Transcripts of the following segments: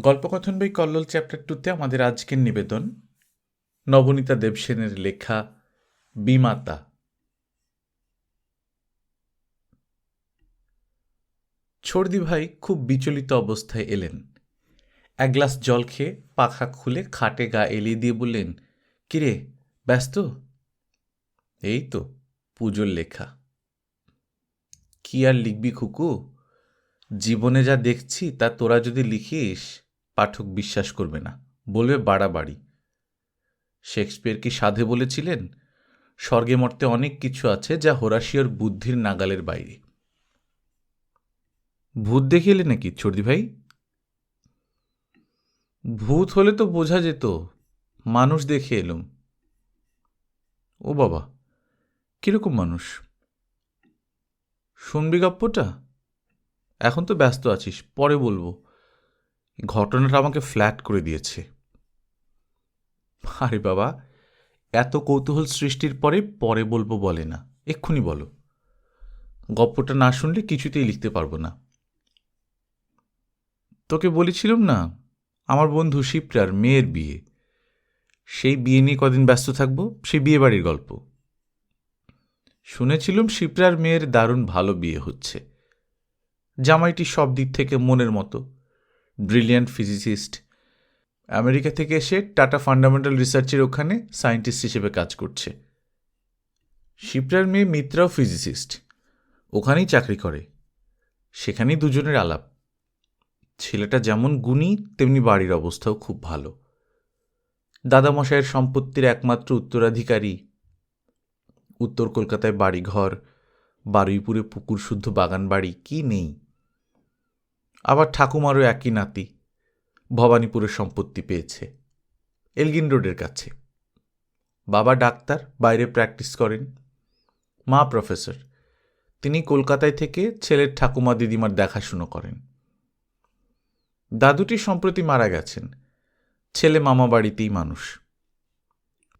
গল্পকথন বই কল্লোল চ্যাপ্টার টুতে আমাদের আজকের নিবেদন, নবনীতা দেবসেনের লেখা, বিমাতা। ছর্দি ভাই খুব বিচলিত অবস্থায় এলেন। এক গ্লাস জল খেয়ে পাখা খুলে খাটে গা এলিয়ে দিয়ে বললেন, কিরে, ব্যস্ত? এই তো, পুজোর লেখা। কি আর লিখবি খুকু? জীবনে যা দেখছি তা তোরা যদি লিখিস? পাঠক বিশ্বাস করবে না, বলবে বাড়াবাড়ি। শেক্সপিয়ার কি সাধে বলেছিলেন? স্বর্গে মর্তে অনেক কিছু আছে যা হোরাশিয়র বুদ্ধির নাগালের বাইরে। ভূত দেখে এলে নাকি ছর্দি ভাই? ভূত হলে তো বোঝা যেত, মানুষ দেখে এলুম। ও বাবা, কীরকম মানুষ? শুনবি গপ্পটা? এখন তো ব্যস্ত আছিস, পরে বলব। ঘটনাটা আমাকে ফ্ল্যাট করে দিয়েছে। আরে বাবা, এত কৌতূহল সৃষ্টির পরে পরে বলব বলে না। এক্ষুনি বলো। গপ্পটা না শুনলে কিছুতেই লিখতে পারব না। তোকে বলেছিলাম না, আমার বন্ধু শিপ্রার মেয়ের বিয়ে। সেই বিয়ে নিয়ে কদিন ব্যস্ত থাকব, সেই বিয়ে বাড়ির গল্প। শুনেছিলাম শিপ্রার মেয়ের দারুণ ভালো বিয়ে হচ্ছে। জামাইটি সব দিক থেকে মনের মতো। Brilliant physicist. আমেরিকা থেকে এসে টাটা ফান্ডামেন্টাল রিসার্চের ওখানে সায়েন্টিস্ট হিসেবে কাজ করছে। শিপ্রার মেয়ে মিত্রাও ফিজিসিস্ট। ওখানেই চাকরি করে। সেখানেই দুজনের আলাপ। ছেলেটা যেমন গুণী, তেমনি বাড়ির অবস্থাও খুব ভালো। দাদামশাইয়ের সম্পত্তির একমাত্র উত্তরাধিকারী। উত্তর কলকাতায় বাড়িঘর, বারুইপুরে পুকুর শুদ্ধ বাগান বাড়ি কি নেই? আবার ঠাকুমারও একই নাতি। ভবানীপুরের সম্পত্তি পেয়েছে। এলগিন রোডের কাছে। বাবা ডাক্তার, বাইরে প্র্যাকটিস করেন। মা প্রফেসর। তিনি কলকাতায় থেকে ছেলের ঠাকুমা দিদিমার দেখাশুনো করেন। দাদুটি সম্প্রতি মারা গেছেন। ছেলে মামা বাড়িতেই মানুষ।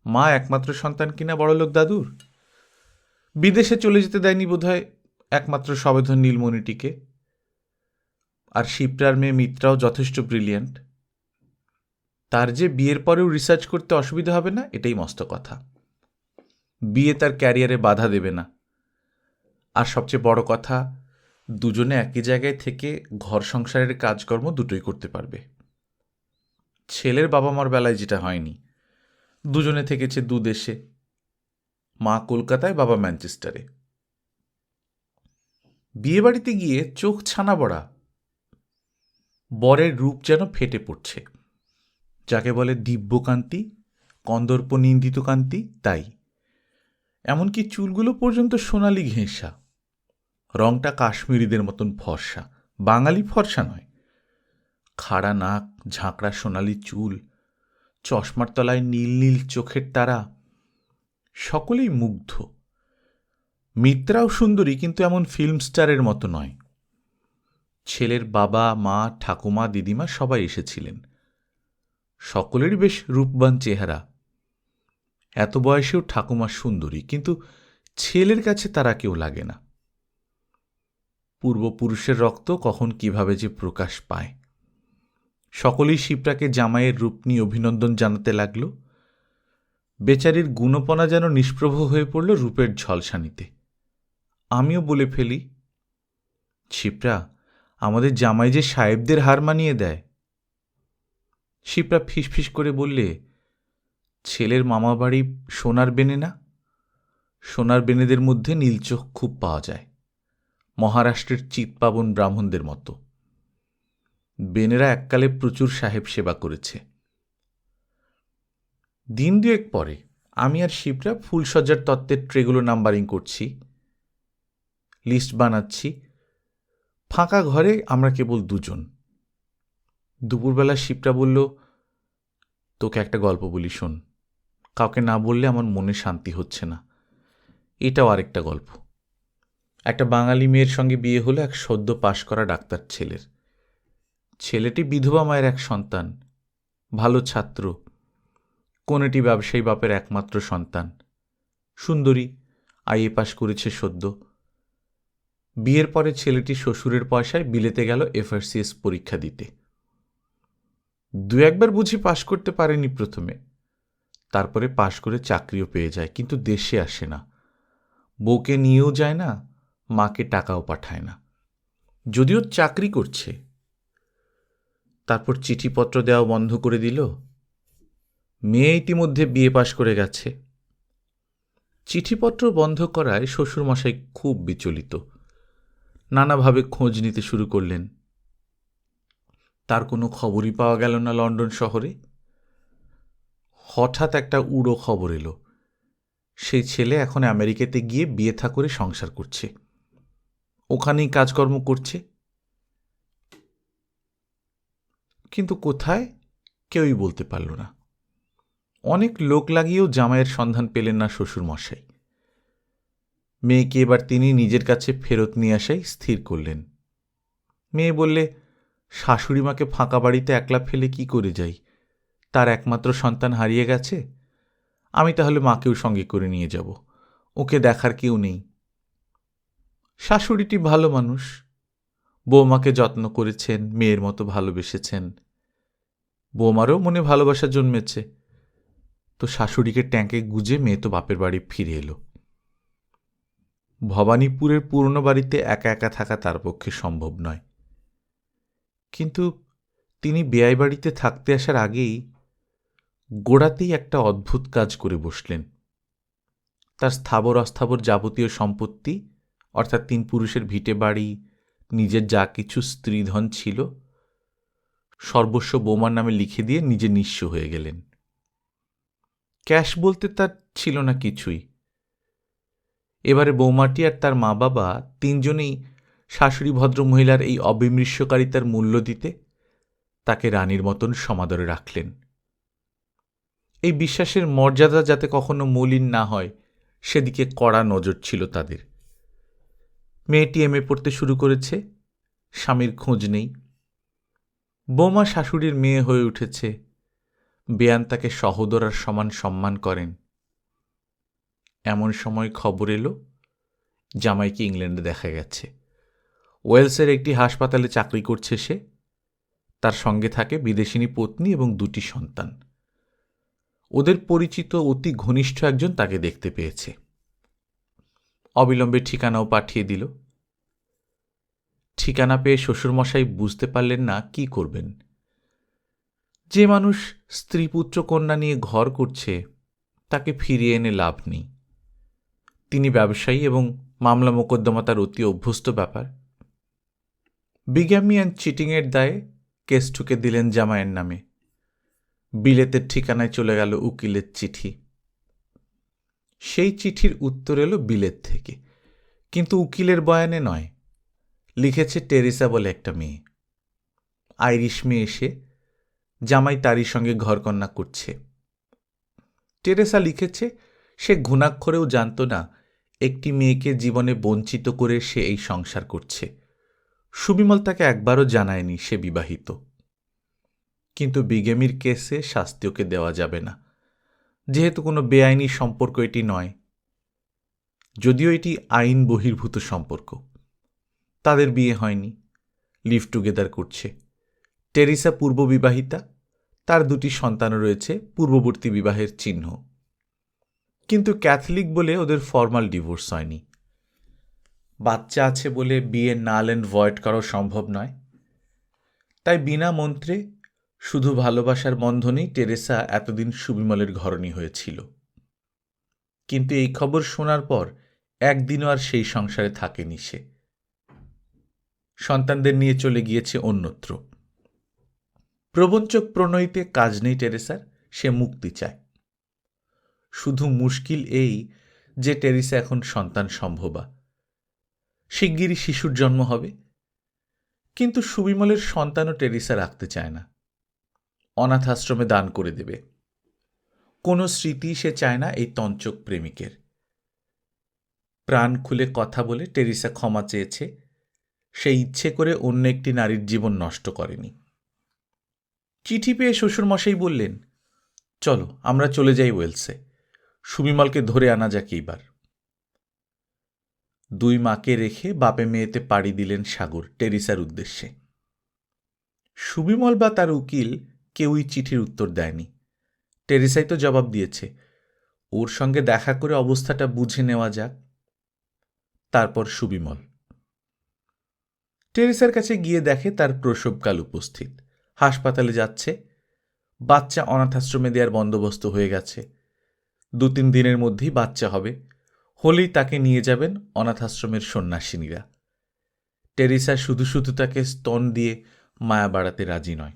মা একমাত্র সন্তান কিনা বড়লোক দাদুর? বিদেশে চলে যেতে দেয়নি বোধহয় একমাত্র সবেধন নীলমণিটিকে। আর শিপ্রার মেয়ে মিত্রাও যথেষ্ট ব্রিলিয়েন্ট তার যে বিয়ের পরেও রিসার্চ করতে অসুবিধা হবে না, এটাই মস্ত কথা। বিয়ে তার ক্যারিয়ারে বাধা দেবে না। আর সবচেয়ে বড় কথা, দুজনে একই জায়গায় থেকে ঘর সংসারের কাজকর্ম দুটোই করতে পারবে। ছেলের বাবা মার বেলায় যেটা হয়নি, দুজনে থেকেছে দু দেশে, মা কলকাতায়, বাবা ম্যানচেস্টারে। বিয়েবাড়িতে গিয়ে চোখ ছানা বড়া বরের রূপ যেন ফেটে পড়ছে। যাকে বলে দিব্যকান্তি কন্দর্প নিন্দিত কান্তি, তাই। এমনকি চুলগুলো পর্যন্ত সোনালি ঘেঁষা। রংটা কাশ্মীরিদের মতন ফর্সা। বাঙালি ফর্সা নয়। খাড়া নাক, ঝাঁকড়া সোনালি চুল, চশমার তলায় নীল নীল চোখের তারা, সকলেই মুগ্ধ। মিত্রাও সুন্দরী, কিন্তু এমন ফিল্ম স্টারের মতো নয়। ছেলের বাবা, মা, ঠাকুমা, দিদিমা সবাই এসেছিলেন। সকলেরই বেশ রূপবান চেহারা। এত বয়সেও ঠাকুমা সুন্দরী, কিন্তু ছেলের কাছে তারা কেউ লাগে না। পূর্বপুরুষের রক্ত কখন কীভাবে যে প্রকাশ পায়। সকলেই শিবটাকে জামাইয়ের রূপ নিয়ে অভিনন্দন জানাতে লাগল। বেচারির গুণপনা যেন নিষ্প্রভ হয়ে পড়ল রূপের ঝলসানিতে। আমিও বলে ফেলি শিপ্রা আমাদের জামাই যে সাহেবদের হার মানিয়ে দেয়। শিপ্রা ফিসফিস করে বললে, ছেলের মামা বাড়ি সোনার বেনে না? সোনার বেনেদের মধ্যে নীলচোখ খুব পাওয়া যায়। মহারাষ্ট্রের চিৎপাবন ব্রাহ্মণদের মতো। বেনেরা এককালে প্রচুর সাহেব সেবা করেছে। দিন দুয়েক পরে আমি আর শিবরা ফুলসজ্জার তত্ত্বের ট্রেগুলো নাম্বারিং করছি। লিস্ট বানাচ্ছি। ফাঁকা ঘরে আমরা কেবল দুজন। দুপুরবেলা শিবটা বলল, তোকে একটা গল্প বলি, শোন। কাউকে না বললে আমার মনে শান্তি হচ্ছে না। এটাও আরেকটা গল্প। একটা বাঙালি মেয়ের সঙ্গে বিয়ে হলো এক সদ্য পাশ করা ডাক্তার ছেলের। ছেলেটি বিধবা মায়ের এক সন্তান, ভালো ছাত্র, কোনেটি ব্যবসায়ী বাপের একমাত্র সন্তান। সুন্দরী, আইএ পাশ করেছে সদ্য। বিয়ের পরে ছেলেটি শ্বশুরের পয়সায় বিলেতে গেল এফআরসিএস পরীক্ষা দিতে। দু একবার বুঝি পাশ করতে পারেনি প্রথমে। তারপরে পাশ করে চাকরিও পেয়ে যায়, কিন্তু দেশে আসে না। বউকে নিয়েও যায় না, মাকে টাকাও পাঠায় না। যদিও চাকরি করছে। তারপর চিঠিপত্র দেওয়া বন্ধ করে দিল। মেয়ে ইতিমধ্যে বিয়ে পাশ করে গেছে। চিঠিপত্র বন্ধ করায় শ্বশুরমশাই খুব বিচলিত। নানাভাবে খোঁজ নিতে শুরু করলেন। তার কোনো খবরই পাওয়া গেল না লন্ডন শহরে। হঠাৎ একটা উড়ো খবর এলো। সেই ছেলে এখন আমেরিকাতে গিয়ে বিয়ে থা করে সংসার করছে। ওখানেই কাজকর্ম করছে। কিন্তু কোথায় কেউই বলতে পারল না। অনেক লোক লাগিয়েও জামাইয়ের সন্ধান পেলেন না শ্বশুরমশাই। মেয়েকে এবার তিনি নিজের কাছে ফেরত নিয়ে আসাই স্থির করলেন। মেয়ে বললে, শাশুড়ি মাকে ফাঁকা বাড়িতে একলা ফেলে কি করে যাই? তার একমাত্র সন্তান হারিয়ে গেছে। আমি তাহলে মাকেও সঙ্গে করে নিয়ে যাব। ওকে দেখার কেউ নেই। শাশুড়িটি ভালো মানুষ। বৌমাকে যত্ন করেছেন, মেয়ের মতো ভালোবেসেছেন। বৌমারও মনে ভালোবাসা জন্মেছে। তো শাশুড়িকে ট্যাঙ্কে গুজে মেয়ে তো বাপের বাড়ি ফিরে এলো। ভবানীপুরের পুরনো বাড়িতে একা একা থাকা তার পক্ষে সম্ভব নয়। কিন্তু তিনি বেয়াই বাড়িতে থাকতে আসার আগেই গোড়াতেই একটা অদ্ভুত কাজ করে বসলেন। তার স্থাবর অস্থাবর যাবতীয় সম্পত্তি, অর্থাৎ তিন পুরুষের ভিটে বাড়ি, নিজের যা কিছু স্ত্রীধন ছিল, সর্বস্ব বৌমার নামে লিখে দিয়ে নিজে নিঃস্ব হয়ে গেলেন। ক্যাশ বলতে তার ছিল না কিছুই। এবারে বৌমাটি আর তার মা বাবা তিনজনেই শাশুড়ি ভদ্রমহিলার এই অবিমৃষ্যকারিতার মূল্য দিতে তাকে রানীর মতন সমাদরে রাখলেন। এই বিশ্বাসের মর্যাদা যাতে কখনো মলিন না হয়, সেদিকে কড়া নজর ছিল তাদের। মেয়েটি এমএ পড়তে শুরু করেছে, স্বামীর খোঁজ নেই। বৌমা শাশুড়ির মেয়ে হয়ে উঠেছে, বেয়ান তাকে সহোদরার সমান সম্মান করেন। এমন সময় খবর এলো, জামাইকে ইংল্যান্ডে দেখা গেছে। ওয়েলসের একটি হাসপাতালে চাকরি করছে সে। তার সঙ্গে থাকে বিদেশিনী পত্নী এবং দুটি সন্তান। ওদের পরিচিত অতি ঘনিষ্ঠ একজন তাকে দেখতে পেয়েছে। অবিলম্বে ঠিকানাও পাঠিয়ে দিল। ঠিকানা পেয়ে শ্বশুরমশাই বুঝতে পারলেন না কি করবেন। যে মানুষ স্ত্রী পুত্র কন্যা নিয়ে ঘর করছে, তাকে ফিরিয়ে এনে লাভ নেই। তিনি ব্যবসায়ী এবং মামলা মোকদ্দমা তার অতি অভ্যস্ত ব্যাপার। বিজ্ঞামী অ্যান্ড চিটিংয়ের দায়ে কেস ঠুকে দিলেন জামাইয়ের নামে। বিলেতের ঠিকানায় চলে গেল উকিলের চিঠি। সেই চিঠির উত্তর এলো বিলেত থেকে। কিন্তু উকিলের বয়ানে নয়, লিখেছে টেরিসা বলে একটা মেয়ে। আইরিশ মেয়ে এসে জামাই তারই সঙ্গে ঘরকন্যা করছে। টেরেসা লিখেছে, সে ঘুণাক্ষরেও জানত না একটি মেয়েকে জীবনে বঞ্চিত করে সে এই সংসার করছে। সুবিমল তাকে একবারও জানায়নি সে বিবাহিত। কিন্তু বিগেমির কেসে শাস্তি ওকে দেওয়া যাবে না। যেহেতু কোনো বেআইনি সম্পর্ক এটি নয়, যদিও এটি আইন বহির্ভূত সম্পর্ক। তাদের বিয়ে হয়নি, লিভ টুগেদার করছে। টেরিসা পূর্ববিবাহিতা, তার দুটি সন্তানও রয়েছে, পূর্ববর্তী বিবাহের চিহ্ন। কিন্তু ক্যাথলিক বলে ওদের ফর্মাল ডিভোর্স হয়নি। বাচ্চা আছে বলে বিয়ে নাল অ্যান্ড ভয়েড করাও সম্ভব নয়। তাই বিনা মন্ত্রে শুধু ভালোবাসার বন্ধনেই টেরেসা এতদিন সুবিমলের ঘরণী হয়েছিল। কিন্তু এই খবর শোনার পর একদিনও আর সেই সংসারে থাকেনি সে। সন্তানদের নিয়ে চলে গিয়েছে অন্যত্র। প্রবঞ্চক প্রণয়ীতে কাজ নেই টেরেসার, সে মুক্তি চায়। শুধু মুশকিল এই যে টেরিসা এখন সন্তান সম্ভবা। শিগগিরই শিশুর জন্ম হবে। কিন্তু সুবিমলের সন্তানও টেরিসা রাখতে চায় না। অনাথ আশ্রমে দান করে দেবে। কোনো স্মৃতি সে চায় না এই তঞ্চক প্রেমিকের। প্রাণ খুলে কথা বলে টেরিসা ক্ষমা চেয়েছে। সে ইচ্ছে করে অন্য একটি নারীর জীবন নষ্ট করেনি। চিঠি পেয়ে শ্বশুরমশাই বললেন, চলো, আমরা চলে যাই ওয়েলসে। সুবিমলকে ধরে আনা যাক এইবার। দুই মাকে রেখে বাপে মেয়েতে পাড়ি দিলেন সাগর টেরিসার উদ্দেশ্যে। সুবিমল বা তার উকিল কেউই চিঠির উত্তর দেয়নি। টেরেসাই তো জবাব দিয়েছে। ওর সঙ্গে দেখা করে অবস্থাটা বুঝে নেওয়া যাক। তারপর সুবিমল। টেরেসার কাছে গিয়ে দেখে তার প্রসবকাল উপস্থিত। হাসপাতালে যাচ্ছে। বাচ্চা অনাথাশ্রমে দেওয়ার বন্দোবস্ত হয়ে গেছে। দু তিন দিনের মধ্যেই বাচ্চা হবে। হলেই তাকে নিয়ে যাবেন অনাথাশ্রমের সন্ন্যাসিনীরা। টেরেসা শুধু শুধু তাকে স্তন দিয়ে মায়া বাড়াতে রাজি নয়।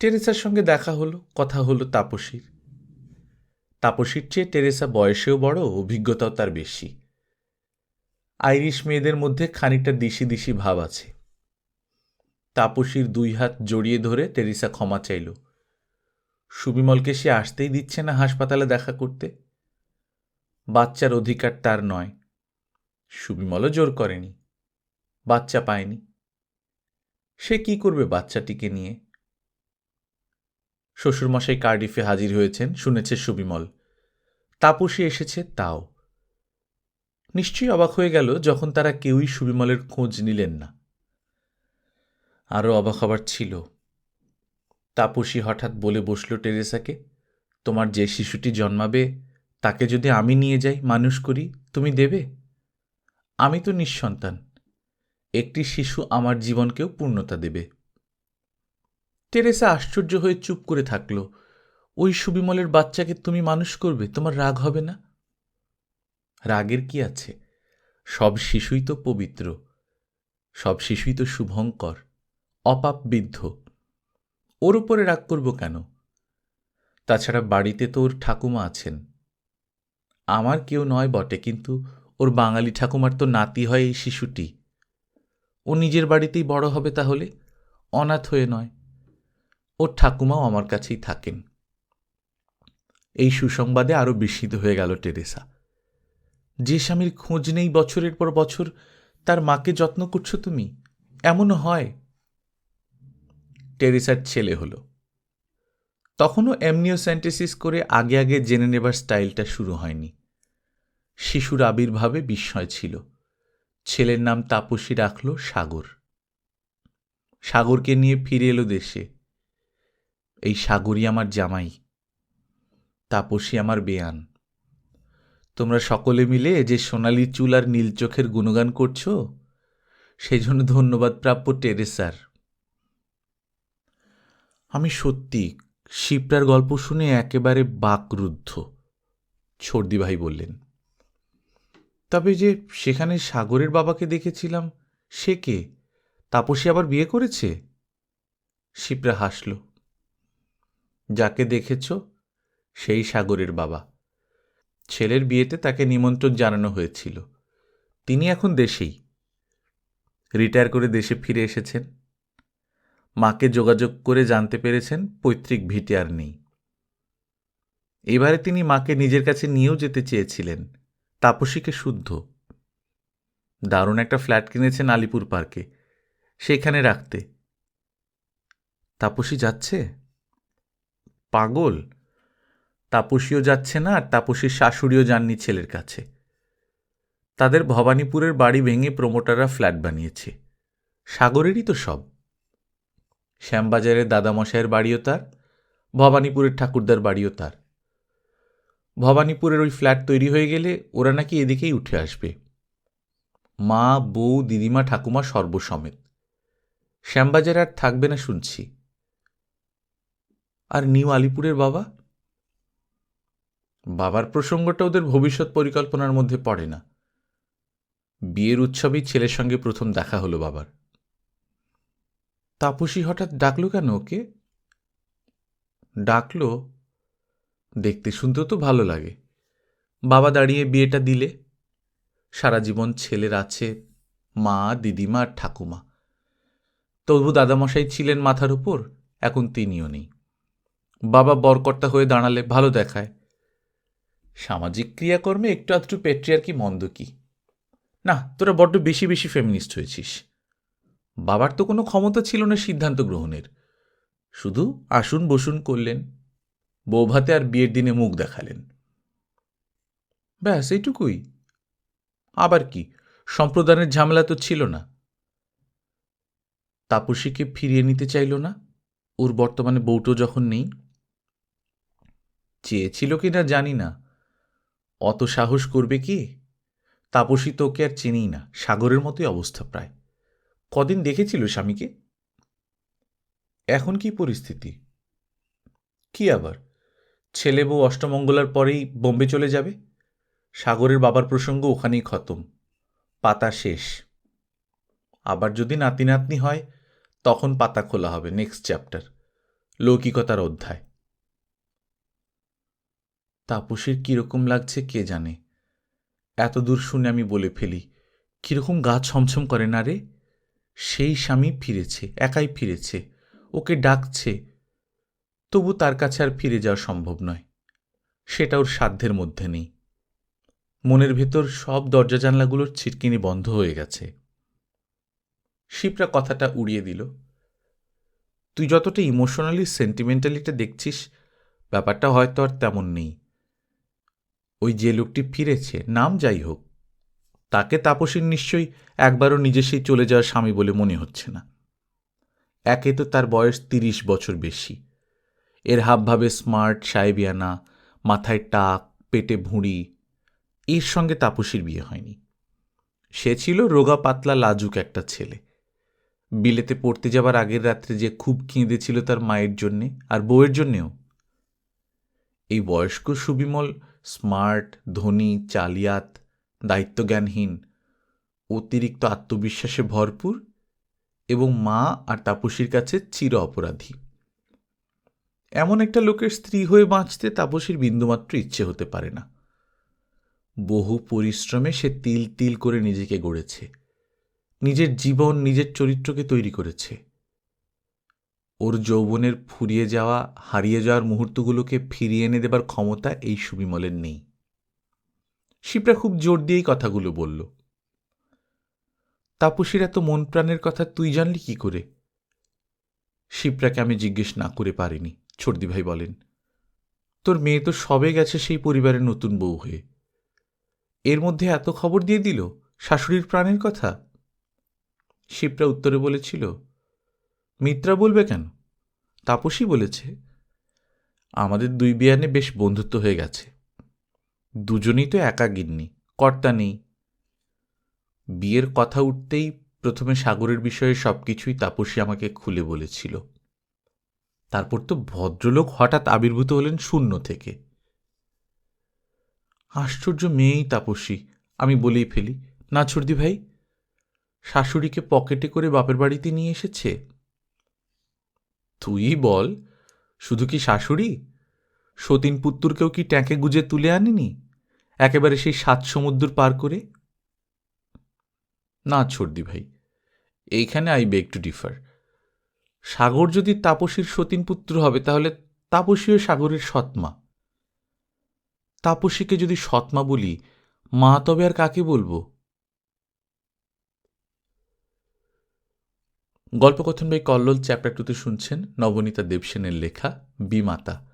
টেরেসার সঙ্গে দেখা হলো, কথা হলো তাপসীর। তাপসীর চেয়ে টেরেসা বয়সেও বড়, অভিজ্ঞতাও তার বেশি। আইরিশ মেয়েদের মধ্যে খানিকটা দিশি দিশি ভাব আছে। তাপসীর দুই হাত জড়িয়ে ধরে টেরিসা ক্ষমা চাইল। সুবিমলকে সে আসতেই দিচ্ছে না হাসপাতালে দেখা করতে। বাচ্চার অধিকার তার নয়। সুবিমলও জোর করেনি। বাচ্চা পায়নি। সে কি করবে বাচ্চাটিকে নিয়ে? শ্বশুরমশাই কার্ডিফে হাজির হয়েছেন, শুনেছে সুবিমল। তাপসী এসেছে তাও। নিশ্চয়ই অবাক হয়ে গেল যখন তারা কেউই সুবিমলের খোঁজ নিলেন না। আরও অবাক হবার ছিল। তাপসী হঠাৎ বলে বসল টেরেসাকে, তোমার যে শিশুটি জন্মাবে, তাকে যদি আমি নিয়ে যাই মানুষ করি, তুমি দেবে? আমি তো নিঃসন্তান, একটি শিশু আমার জীবনকেও পূর্ণতা দেবে। টেরেসা আশ্চর্য হয়ে চুপ করে থাকল, ওই সুবিমলের বাচ্চাকে তুমি মানুষ করবে, তোমার রাগ হবে না? রাগের কি আছে? সব শিশুই তো পবিত্র, সব শিশুই তো শুভঙ্কর অপাপবিদ্ধ ওর উপরে রাগ করব কেন? তাছাড়া বাড়িতে তো ওর ঠাকুমা আছেন। আমার কেউ নয় বটে, কিন্তু ওর বাঙালি ঠাকুমার তো নাতি হয় এই শিশুটি। ও নিজের বাড়িতেই বড় হবে তাহলে? অনাথ হয়ে নয়। ওর ঠাকুমাও আমার কাছেই থাকেন। এই সুসংবাদে আরও বিস্মিত হয়ে গেল টেরেসা। যে স্বামীর খোঁজ নেই বছরের পর বছর, তার মাকে যত্ন করছ তুমি? এমনও হয়? টেরেসার ছেলে হলো। তখনও এমনিওসেন্টেসিস করে আগে আগে জেনে নেবার স্টাইলটা শুরু হয়নি। শিশুর আবির্ভাবে বিস্ময় ছিল। ছেলের নাম তাপসী রাখল সাগর। সাগরকে নিয়ে ফিরে এলো দেশে। এই সাগরই আমার জামাই। তাপসী আমার বেয়ান। তোমরা সকলে মিলে যে সোনালি চুল আর নীল চোখের গুণগান করছ, সেই জন্য ধন্যবাদ প্রাপ্য টেরেসার। আমি সত্যি শিবটার গল্প শুনে একেবারে বাকরুদ্ধ ছর্দি ভাই বললেন। তবে যে সেখানে সাগরের বাবাকে দেখেছিলাম, সে কে? তাপসী আবার বিয়ে করেছে? শিবরা হাসল। যাকে দেখেছ, সেই সাগরের বাবা। ছেলের বিয়েতে তাকে নিমন্ত্রণ জানানো হয়েছিল। তিনি এখন দেশেই। রিটায়ার করে দেশে ফিরে এসেছেন। মাকে যোগাযোগ করে জানতে পেরেছেন পৈতৃক ভিটে আর নেই। এবারে তিনি মাকে নিজের কাছে নিয়েও যেতে চেয়েছিলেন। তাপসীকে শুদ্ধ। দারুণ একটা ফ্ল্যাট কিনেছেন আলিপুর পার্কে। সেখানে রাখতে। তাপসী যাচ্ছে? পাগল। তাপসীও যাচ্ছে না আর তাপসীর শাশুড়িও যাননি ছেলের কাছে। তাদের ভবানীপুরের বাড়ি ভেঙে প্রমোটাররা ফ্ল্যাট বানিয়েছে। সাগরেরই তো সব। শ্যামবাজারের দাদামশাইয়ের বাড়িও তার, ভবানীপুরের ঠাকুরদার বাড়িও তার। ভবানীপুরের ওই ফ্ল্যাট তৈরি হয়ে গেলে ওরা নাকি এদিকেই উঠে আসবে। মা, বউ, দিদিমা, ঠাকুমা সর্বসমেত। শ্যামবাজারে আর থাকবে না শুনছি। আর নিউ আলিপুরের বাবা? বাবার প্রসঙ্গটা ওদের ভবিষ্যৎ পরিকল্পনার মধ্যে পড়ে না। বিয়ের উৎসবেই ছেলের সঙ্গে প্রথম দেখা হলো বাবার। তাপসী হঠাৎ ডাকলো কেন ওকে? ডাকলো, দেখতে শুনতেও তো ভালো লাগে। বাবা দাঁড়িয়ে বিয়েটা দিলে। সারা জীবন ছেলের আছে মা, দিদিমা আর ঠাকুমা। তবু দাদামশাই ছিলেন মাথার উপর, এখন তিনিও নেই। বাবা বরকর্তা হয়ে দাঁড়ালে ভালো দেখায়। সামাজিক ক্রিয়াকর্মে একটু আধটু পেট্রিয়ার কি মন্দ কি? না, তোরা বড্ড বেশি বেশি ফেমিনিস্ট হয়েছিস। বাবার তো কোনো ক্ষমতা ছিল না সিদ্ধান্ত গ্রহণের। শুধু আসুন বসুন করলেন। বৌভাতে আর বিয়ের দিনে মুখ দেখালেন। ব্যাস, এইটুকুই। আবার কি? সম্প্রদানের ঝামেলা তো ছিল না। তাপসীকে ফিরিয়ে নিতে চাইল না? ওর বর্তমানে বউটো যখন নেই? চেয়েছিল কি না জানি না। অত সাহস করবে কি? তাপসী তো ওকে আর চেনেই না। সাগরের মতোই অবস্থা প্রায়। কদিন দেখেছিল স্বামীকে? এখন কি পরিস্থিতি? কি আবার? ছেলে বউ অষ্টমঙ্গলার পরেই বোম্বে চলে যাবে? সাগরের বাবার প্রসঙ্গ ওখানেই খতম। পাতা শেষ। আবার যদি নাতি নাতনি হয়, তখন পাতা খোলা হবে নেক্সট চ্যাপ্টার লৌকিকতার অধ্যায়। তাপসীর কীরকম লাগছে কে জানে? এত দূর শুনে আমি বলে ফেলি, কীরকম গা ছমছম করে না রে? সেই স্বামী ফিরেছে, একাই ফিরেছে, ওকে ডাকছে, তবু তার কাছে আর ফিরে যাওয়া সম্ভব নয়। সেটা ওর সাধ্যের মধ্যে নেই। মনের ভেতর সব দরজা জানলাগুলোর ছিটকিনি বন্ধ হয়ে গেছে। শিপরা কথাটা উড়িয়ে দিল, তুই যতটা ইমোশনালি সেন্টিমেন্টালিটা দেখছিস, ব্যাপারটা হয়তো আর তেমন নেই। ওই যে লোকটি ফিরেছে, নাম যাই হোক তাকে তাপসীর নিশ্চয়ই একবারও নিজে সেই চলে যাওয়ার স্বামী বলে মনে হচ্ছে না। একে তো তার বয়স তিরিশ বছর বেশি। এর হাবভাবে স্মার্ট, সাহেবিয়ানা, মাথায় টাক, পেটে ভুঁড়ি, এর সঙ্গে তাপসীর বিয়ে হয়নি। সে ছিল রোগা, পাতলা, লাজুক একটা ছেলে। বিলেতে পড়তে যাবার আগের রাত্রে যে খুব কেঁদেছিল তার মায়ের জন্যে আর বউয়ের জন্যেও। এই বয়স্ক সুবিমল, স্মার্ট, ধনী, চালিয়াত দায়িত্বজ্ঞানহীন, অতিরিক্ত আত্মবিশ্বাসে ভরপুর এবং মা আর তাপসীর কাছে চির অপরাধী। এমন একটা লোকের স্ত্রী হয়ে বাঁচতে তাপসীর বিন্দুমাত্র ইচ্ছে হতে পারে না। বহু পরিশ্রমে সে তিল তিল করে নিজেকে গড়েছে। নিজের জীবন, নিজের চরিত্রকে তৈরি করেছে। ওর যৌবনের ফুরিয়ে যাওয়া, হারিয়ে যাওয়ার মুহূর্তগুলোকে ফিরিয়ে এনে দেবার ক্ষমতা এই সুবিমলের নেই। শিবরা খুব জোর দিয়েই কথাগুলো বলল। তাপসীর এত মন প্রাণের কথা তুই জানলি কি করে? শিবরাকে আমি জিজ্ঞেস না করে পারিনি, ছর্দি ভাই বলেন। তোর মেয়ে তো সবে গেছে সেই পরিবারের নতুন বউ হয়ে। এর মধ্যে এত খবর দিয়ে দিল? শাশুড়ির প্রাণের কথা? শিবরা উত্তরে বলেছিল, মিত্রা বলবে কেন? তাপসী বলেছে, আমাদের দুই বিয়ানে বেশ বন্ধুত্ব হয়ে গেছে। দুজনেই তো একা গিন্নি, কর্তা নেই। বিয়ের কথা উঠতেই প্রথমে সাগরের বিষয়ে সব কিছুই তাপসী আমাকে খুলে বলেছিল। তারপর তো ভদ্রলোক হঠাৎ আবির্ভূত হলেন শূন্য থেকে। আশ্চর্য মেয়েই তাপসী, আমি বলেই ফেলি। না, ছর্দি ভাই, শাশুড়িকে পকেটে করে বাপের বাড়িতে নিয়ে এসেছে? তুই বল, শুধু কি শাশুড়ি? সতীন পুত্তুরকেও কি ট্যাঁকে গুজে তুলে আনিনি? একেবারে সেই সাত সমুদ্র পার করে? না, ছর্দি ভাই, এইখানে I beg to differ. Sagar যদি তাপসীর সতীন পুত্র হবে, তাহলে তাপসীও সাগরের সৎমা। তাপসীকে যদি সৎমা বলি, মা তবে আর কাকে বলব? গল্পকথন বাই কল্লোল চ্যাপ্টার টুতে শুনছেন নবনীতা দেবসেনের লেখা বিমাতা